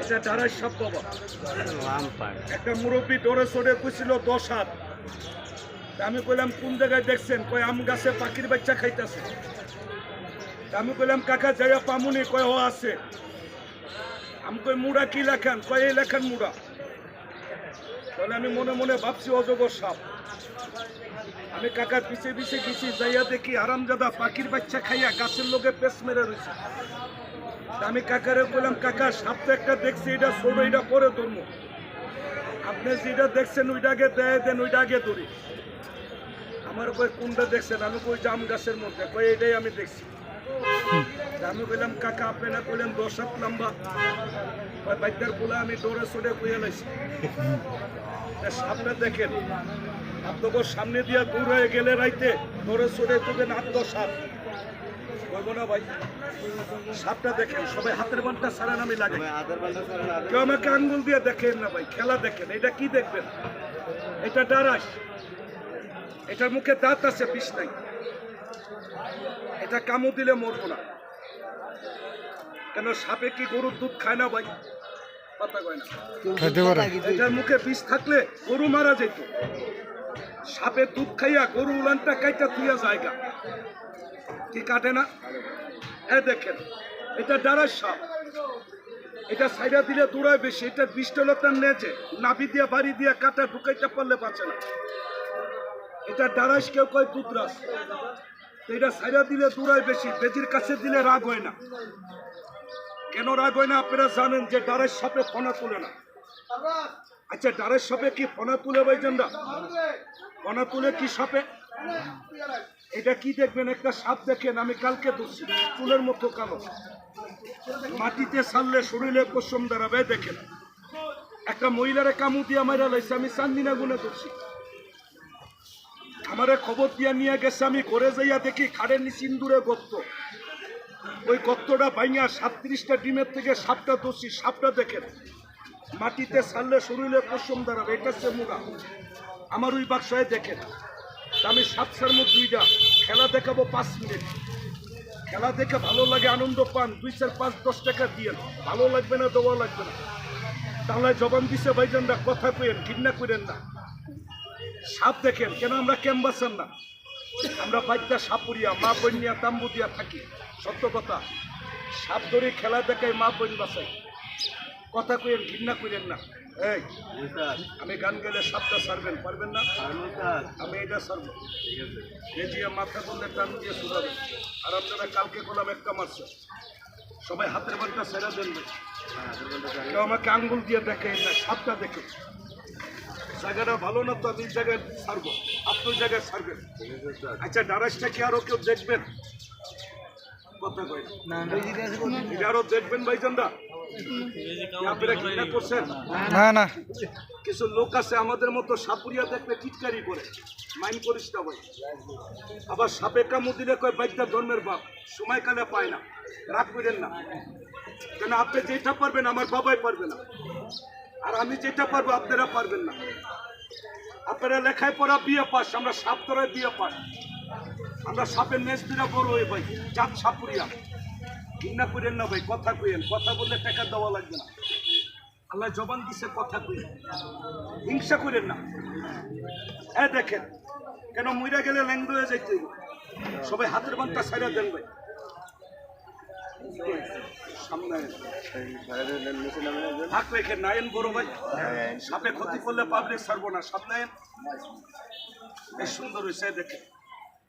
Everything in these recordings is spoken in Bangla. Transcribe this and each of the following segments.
এটা সব বাবা একটা মুরব্বী ডোরে সরে কুছিল দশ হাত। আমি কইলাম কোন জায়গায় দেখছেন? কই আম গাছে পাখির বাচ্চা খাইতেছে। আমি কইলাম কাকা জায়গা পামুনি। কয় ও আছে। আমি কই মুড়া কি লেখান? কয় এই লেখান মুড়া। তাহলে আমি মনে মনে ভাবছি অজগর সাপ। আমি কাকার পিছে পিছে গেছি যাইয়া দেখি আরামজাদা পাখির বাচ্চা খাইয়া গাছের লোকে পেস মেরে রয়েছে আমি কাকারে বললাম, কাকা সাপ তো একটা দেখছি, এটা ছোট, এটা পরে ধরবো। আপনি যেটা দেখছেন ওইটাকে দেয় দেন, ওইটা আগে ধরি। আমার কই কোনটা দেখছেন? আমি কই জাম গাছের মধ্যে, কই এটাই আমি দেখছি। আমি বললাম, কাকা, আপনি না কইলেন দশ হাত লম্বা? কয় বাইদার বলে আমি দৌড়ে চড়ে কইয়া লাইছি। সামনে দেখেন আপনাকে সামনে দিয়া দূর হয়ে গেলে রাইতে দৌড়ে চড়ে দেবেন আট, দশ হাত। সাপটা দেখেন সবাই হাতের বানটা সারা নামে লাগে কেউ আমাকে আঙ্গুল দিয়ে দেখেন না ভাই খেলা দেখেন। এটা কি দেখবেন? এটা ডারাস। এটার মুখে দাঁত আছে বিষ নাই। এটা কামু দিলে মরবো না। কেন সাপে কি গরুর দুধ খায় না ভাই? কয় না। এটার মুখে বিষ থাকলে গরু মারা যেত। সাপে দুধ খাইয়া গরু উলানটা কাইটা তুইয়া জায়গা। কি কাটে না? এ দেখেন, এটা ডারার সাপ। এটা সাইডা দিলে দূরায় বেশি, এটা বিষ্ট লোকটার নেচে, নাভি দিয়ে, বাড়ি দিয়ে কাটা, ঢুকাইতে পারলে বাঁচে না। এটা ডারাস কেউ কয় দুধরাস এটা সাইডা দিলে দূরায় বেশি, বেজির কাছে দিলে রাগ হয় না। কেন রাগ হয় না আপনারা জানেন যে ডারের সাপে ফোনা তুলে না। আচ্ছা ডারের সাপে কি ফোনা তুলে ভাইজানরা? ফোনা তুলে কি সাপে? এটা কি দেখবেন? একটা সাপ দেখেন, আমি কালকে ধরছি চুলের মতো কালো। মাটিতে ছাড়লে শরীরে পশম দাঁড়াবে দেখেন। একটা মহিলারে কামু দিয়া মাইরা লাইছে, আমি চান্দিনা গুনে ধরছি। আমারে খবর দিয়া নিয়ে গেছে, আমি ঘরে যাইয়া দেখি খাড়ের নিচে ইন্দুরে গর্ত। ওই গর্তটা ভাইয়া সাতত্রিশটা ডিমের থেকে সাপটা দোষী সাপটা দেখেন। মাটিতে ছাড়লে শরীরে পশম দাঁড়াবে এটা হচ্ছে মুড়া আমার ওই বাক্সায় দেখেন। আমি সাতটার মধ্যে দুইটা। খেলা দেখাবো পাঁচ মিনিট। খেলা দেখে ভালো লাগে, আনন্দ পান। দুই চার পাঁচ, দশ টাকা দিয়ে ভালো লাগবে না, দেওয়া লাগবে না। তাহলে জবান দিছে, ভাইজানরা, কথা কইেন ঘৃণা করেন না। সাপ দেখেন, কেন আমরা ক্যাম্বাসার না? আমরা বাচ্চা সাপুরিয়া, মা বোন নিয়ে তাম্বু দিয়া থাকি। সত্য কথা। সাপ ধরে খেলা দেখাই মা বোন বাসাই কথা কইেন ঘৃণা করেন না। এই আমি গান গেলে সাপটা সারবেন পারবেন না? আমি এটা সারবো বেজিয়া মাথা তুলে টান দিয়ে শুধাবে আর আপনারা কালকে করলাম একটা মারছে। সবাই হাতের বাড়িটা সেরা দেন কেউ আমাকে আঙ্গুল দিয়ে দেখে না সাপটা দেখে। জায়গাটা ভালো না তো আমি জায়গায় ছাড়বো। আপনার জায়গায় ছাড়বেন। আচ্ছা ডারাসটা কি আরও কেউ দেখবেন? কথা কই? এটা আরও দেখবেন ভাইজানরা। আপনারা ঘৃণা করছেন। না না। কিছু লোক আছে আমাদের মতো সাপুরিয়া দেখলে টিটকারি করে। মাইন করিস না ভাই। আবার সাপে কামু দিলে কয় বাইদ্যা ধর্মের বাপ সময়কালে পায় না। রাগ করেন না। কেন আপনি যেটা পারবেন আমার বাবাই পারবে না। আর আমি যেটা পারব আপনারা পারবেন না। আপনারা লেখায় পড়া বিয়ে পাস আমরা সাপ ধরায় বিয়ে পাস। আমরা সাপের নেচ দিরা বড় হয়ে ভাই, জাত সাপুরিয়া ঘৃণা করেন না ভাই, কথা কইেন কথা বললে টাকা দেওয়া লাগবে না। আল্লাহ জবান দিছে, কথা কইেন হিংসা করেন না। হ্যাঁ দেখেন, কেন মইরা গেলে ল্যাংড হয়ে যাইতে। সবাই হাতের বান্তা ছাইরা দেন ভাই। নায়েন বড় ভাই। সাপে ক্ষতি করলে পাবলিক ছাড়বো না। সামনে সুন্দর হয়েছে দেখে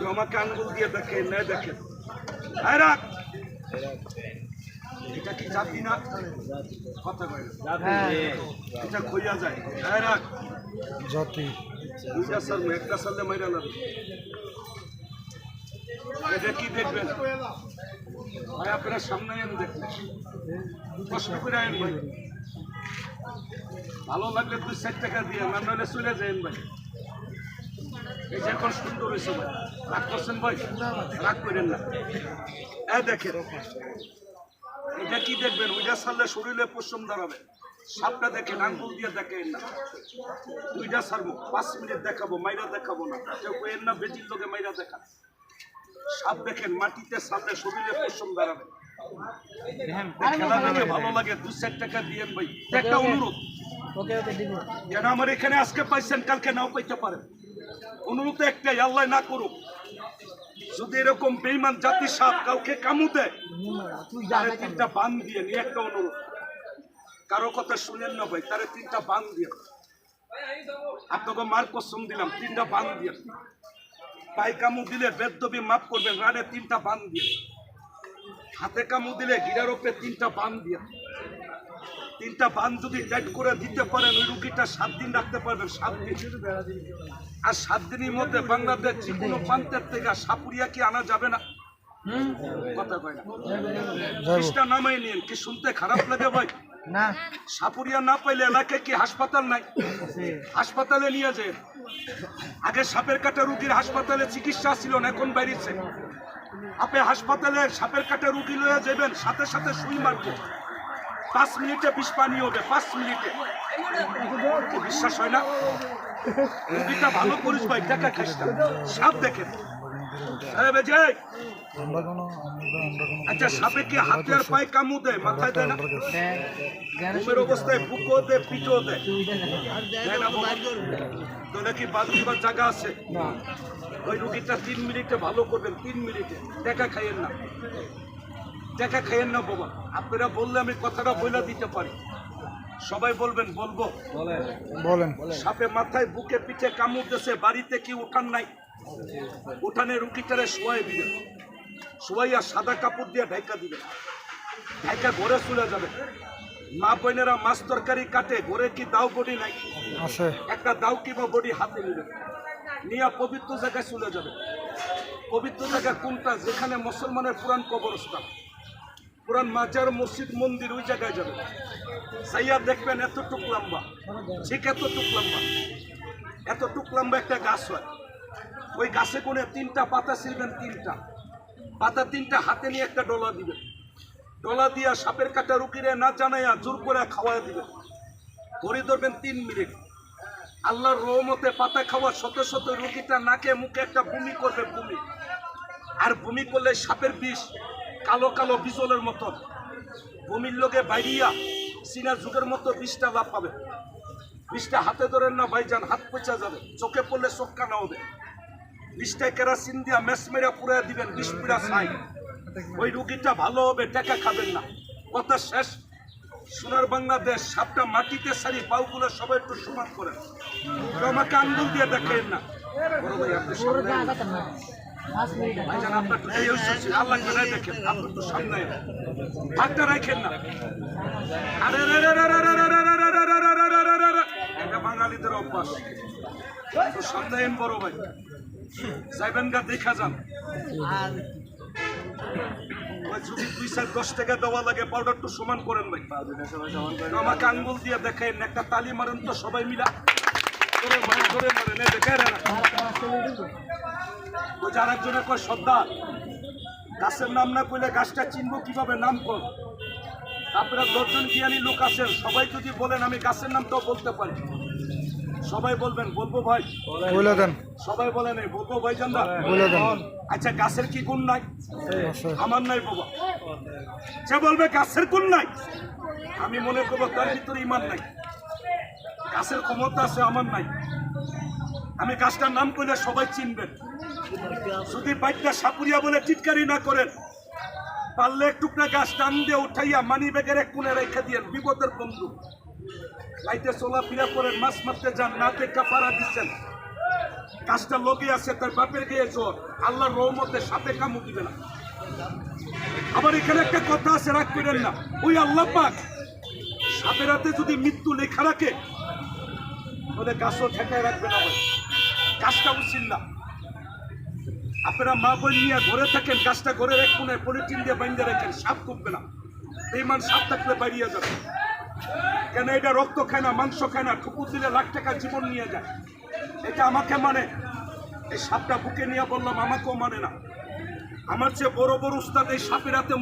কেউ আমাকে আঙ্গুল দিয়ে দেখে না দেখে। আয় রাখ। এটা কি জাতি না? কথা কয় এটা খইয়া যায়। আয় রাখ। জাতি। দুইটা সাল একটা সালে মাইরা এটা কি দেখবেন? ভাই আপনারা সামনে করে আইন ভাই। ভালো লাগলে দুই চার টাকা দিয়ে না নইলে চলে যাইন ভাই। এই যে এখন সুন্দর হয়েছে ভাই। রাগ করছেন ভাই? রাগ করেন না। দেখেন। এটা কি দেখবেন? ওইটা ছাড়লে শরীরে পশ্চিম দাঁড়াবে। সাপটা দেখেন আঙ্গুল দিয়ে দেখেন না। দুইটা ছাড়বো পাঁচ মিনিট দেখাবো মাইরা দেখাবো না। কেউ কেন না বেজির লোকে মাইরা দেখা সাপ দেখেন মাটিতে সাপে শরীরে পশ্চিম দাঁড়াবে। খেলা দেখে ভালো লাগে? দু চার টাকা দিয়েন ভাই। একটা অনুরোধ। কেন আমার এখানে আজকে পাইছেন কালকে নাও পাইতে পারেন। অনুরোধ একটাই, আল্লাহ না করুক। যদি এরকম বেইমান জাতি সাপ কাউকে কামু দেয় তিনটা বান দিয়ে নিয়ে একটা অনুরোধ। কারও কথা শুনেন না ভাই, তারে তিনটা বান দিয়ে। আপনাকে মার কসম দিলাম, তিনটা বান দিয়ে। পায়ে কামু দিলে বেদবি মাফ করবেন, রানে তিনটা বান দিয়ে। হাতে কামু দিলে গিরার তিনটা বান দিয়ে। তিনটা বান যদি টাইট করে দিতে পারেন ওই রুগীটা সাত দিন রাখতে পারবেন সাত দিন। আর সাত দিনের মধ্যে বাংলাদেশ যে কোনো প্রান্তের থেকে সাপুরিয়া কি আনা যাবে না? কথা কয় না। যাব নামাই নিন কি শুনতে খারাপ লাগে ভাই? না। সাপুরিয়া না পাইলে এলাকায় কি হাসপাতাল নাই? হাসপাতালে নিয়ে যায় আগে সাপের কাটা রুগীর হাসপাতালে চিকিৎসা ছিল না এখন বাইরেছে। আপনি হাসপাতালে সাপের কাটা রুগী লয়ে যাবেন সাথে সাথে সুই মারবে। পাঁচ মিনিটে বিষ পানি হবে পাঁচ মিনিটে। বিশ্বাস হয় না? রুগীটা ভালো করিস ভাই টাকা খাইস না। সাপ দেখেন আচ্ছা সাপে কি হাতে আর পায়ে কামু দেয় মাথায় দেয় না? ঘুমের অবস্থায় বুকও দেয় পিঠও দেয়। দেয় না বাবা? কি বাদ দিবার জায়গা আছে? ওই রুগীটা তিন মিনিটে ভালো করবেন তিন মিনিটে। টাকা খাইয়েন না। টাকা খাইয়েন না বাবা। আপনারা বললে আমি কথাটা বইলা দিতে পারি। সবাই বলবেন বলব। বলেন। সাপে মাথায় বুকে পিঠে কামড় দিয়েছে বাড়িতে কি উঠান নাই? উঠানে রুগীটারে শোয়াই দিবেন শোয়াইয়া সাদা কাপড় দিয়ে ঢাইকা দিবেন ঢাইকা ঘরে চলে যাবে। মা বোনেরা মাছ তরকারি কাটে ঘরে কি দাও বডি নাই? আছে। একটা দাও কিংবা বডি হাতে নেবে। নিয়ে পবিত্র জায়গায় চলে যাবে। পবিত্র জায়গা কোনটা? যেখানে মুসলমানের পুরান কবরস্থান। পুরান মাজার, মসজিদ, মন্দির, ওই জায়গায় যাবে। সাইয়া দেখবেন এতটুক লম্বা, ঠিক এতটুক লম্বা। এতটুক লম্বা একটা গাছ হয়। ওই গাছে কোনে তিনটা পাতা ছিলবেন তিনটা। পাতা তিনটা হাতে নিয়ে একটা ডলা দিবেন। ডলা দিয়া সাপের কাটা রুকিরে না জানাইয়া জোর করে খাওয়াই দিবেন। ধরে ধরবেন তিন মিনিট। আল্লাহর রহমতে পাতা খাওয়া শত শত রুগীটা নাকে মুখে একটা বমি করবে, বমি। আর বমি করলে সাপের বিষ কালো কালো বিজলের মতন বমির লোকে বাইরিয়া চীনা যুগের মতো বিষটা লাভ পাবে। বিষটা হাতে ধরেন না ভাইজান, হাত পচা যাবে। চোখে পড়লে চোখ কানা হবে বিষটায় কেরাসিন দিয়া মেস মেরা পুরা দিবেন বিষ পুরা ছাই। ওই রুগীটা ভালো হবে, টাকা খাবেন না। কথা শেষ। সোনার বাংলাদেশ, সাপটা মাটিতে সারি পাউগুলো সবাই একটু সমান করেন। আমাকে আঙ্গুল দিয়ে দেখেন না। হাতটা রাখেন না আরে এটা বাঙালিদের অভ্যাস বড় ভাই যাইবেন দেখা যান দুই চার দশ টাকা দেওয়া লাগে পাউডার পাউডারটা সমান করেন ভাই আমাকে আঙ্গুল দিয়ে দেখেন, একটা তালি মারেন তো সবাই মিলা। করে মারেন করে মারেন ওই যে আরেকজনে কয় শ্রদ্ধা গাছের নাম না কইলে গাছটা চিনবো কীভাবে নাম কর আপনারা দশজন জ্ঞানী লোক আছেন সবাই যদি বলেন আমি গাছের নাম তো বলতে পারি। সবাই বলবেন বলব ভাই। বলে দেন। সবাই বলেন এই বলব ভাই জানদা। বলে দেন। আচ্ছা গাছের কি গুণ নাই? আমার নাই বাবা। সে বলবে গাছের গুণ নাই আমি মনে করব তার ভিতরে ইমান নাই। গাছের ক্ষমতা আছে আমার নাই। আমি গাছটার নাম করলে সবাই চিনবেন। যদি বাইকটা সাপুরিয়া বলে টিটকারি না করেন, পারলে টুকরা গাছ টান দিয়ে উঠাইয়া মানি ব্যাগের এক কোণে রেখে দিয়ে বিপদের বন্ধু। লাইটে চলাফেরা করেন মাছ মারতে যান, না দেখা পাড়া দিচ্ছেন। গাছটা লগে আছে, তার বাপের গিয়ে জ্বর আল্লাহর রহমতে সাপে কামু দিবে না। আবার এখানে একটা কথা আছে, রাগ করেন না। ওই আল্লাহ পাক সাপের হাতে যদি মৃত্যু লেখা রাখে, তাহলে গাছও ঠেকায় রাখবে না গাছটা উচিত না। আপনারা মা বোন নিয়ে ঘরে থাকেন, গাছটা ঘরে এক পলিথিন দিয়ে বাইন্দে রাখেন, সাপ কুপবে না। বেইমান সাপ থাকলে বাইরিয়ে যাবে। কেন এটা রক্ত খায় না, মাংস খায় না ঠুকুর দিলে লাখ টাকা জীবন নিয়ে যায়। এটা আমাকে মানে এই সাপটা বুকে নিয়ে বললাম, আমাকেও মানে না। আমার চেয়ে বড় বড় উস্তাদ এই সাপের হাতে